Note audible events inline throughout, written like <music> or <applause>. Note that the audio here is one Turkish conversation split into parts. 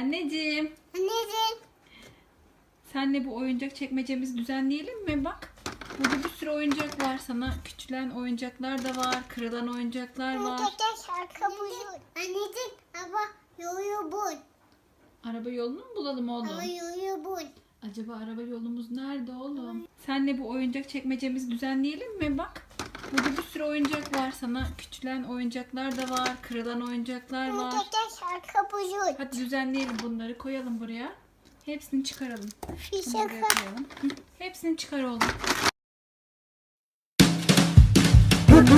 Anneciğim, Anneciğim. senle bu oyuncak çekmecemizi düzenleyelim mi? Bak, burada bir sürü oyuncak var. Sana küçülen oyuncaklar da var, kırılan oyuncaklar var. Anneciğim. Anneciğim ama yoyu bul. Araba yolunu mu bulalım oğlum? Ama yoyu bul. Acaba araba yolumuz nerede oğlum? Senle bu oyuncak çekmecemizi düzenleyelim mi? Bak, burada bir sürü oyuncak var. Sana küçülen oyuncaklar da var, kırılan oyuncaklar var. Hadi düzenleyelim bunları, koyalım buraya. Hepsini çıkaralım. Koyalım. Hı, Hepsini çıkar oğlum. Hadi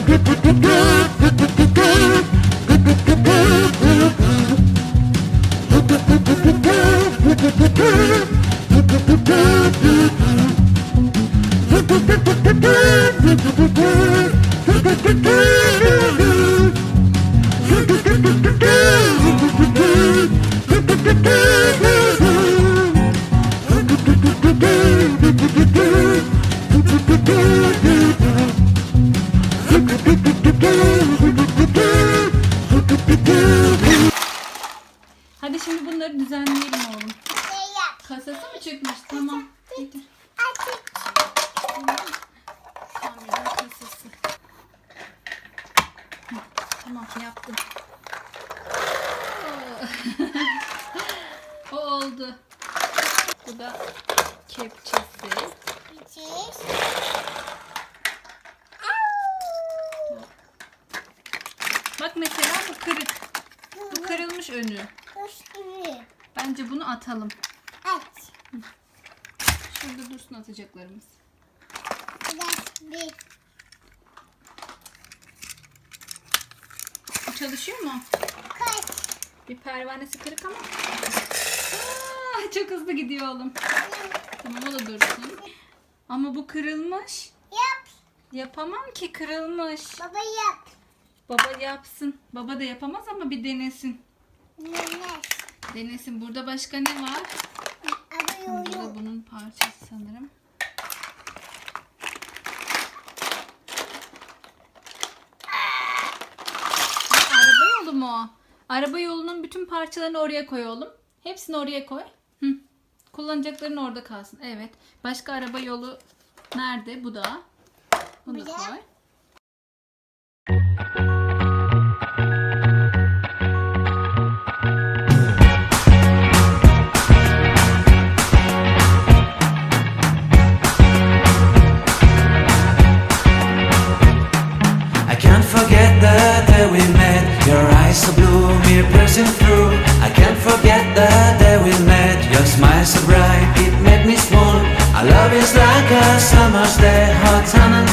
<laughs> şimdi bunları düzenleyelim oğlum. Kasası mı çıkmış? Tamam. Getir. Kamera kasası. Tamam yaptım. <laughs> O oldu. Bu da kepçesi. Bak mesela bu kırık. Bu kırılmış önü. Kuş gibi. Bence bunu atalım. Aç. Şurada dursun atacaklarımız. Biraz bir. Bu çalışıyor mu? Kaç. Bir pervanesi kırık ama. Aa, çok hızlı gidiyor oğlum. Tamam o da dursun. Ama bu kırılmış. Yap. Yapamam ki kırılmış. Baba yap. Baba yapsın. Baba da yapamaz ama bir denesin. Nenes. Denesin. Burada başka ne var? Ama Burada yoyu. bunun parçası sanırım. Bu araba yolu mu? o? Araba yolunun bütün parçalarını oraya koy oğlum. Hepsini oraya koy. Hı. Kullanacakların orada kalsın. Evet. Başka araba yolu nerede? Bu da. Bunu da koy.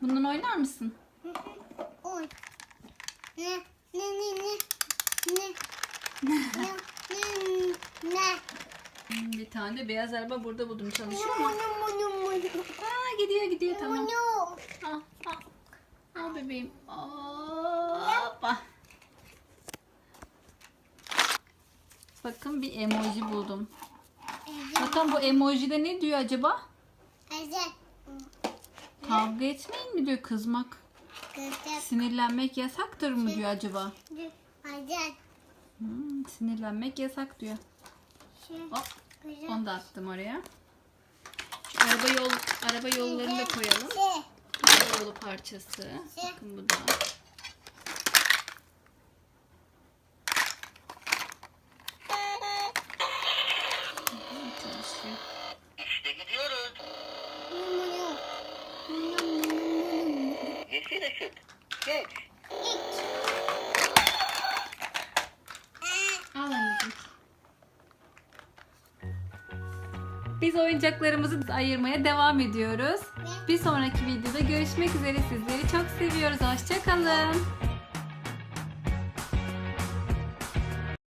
Bundan oynar mısın? On. Ne? Ne ne ne? Ne? Ne? Ne? Ne? Bir tane de beyaz araba burada buldum. Çalışıyor mu? Aa, gidiyor gidiyor tamam. Al al. Al bebeğim. Hoppa. Bakın bir emoji buldum. Bakın bu emojide ne diyor acaba? Ezel. Kavga etmeyin mi diyor kızmak. Kızım. Sinirlenmek yasaktır mı diyor acaba? Hmm, sinirlenmek yasak diyor. Hop onu da attım oraya. Şu araba yol araba yollarını da koyalım. Araba yolu parçası. Bakın bu da. Biz oyuncaklarımızı ayırmaya devam ediyoruz. Bir sonraki videoda görüşmek üzere. Sizleri çok seviyoruz. Hoşçakalın.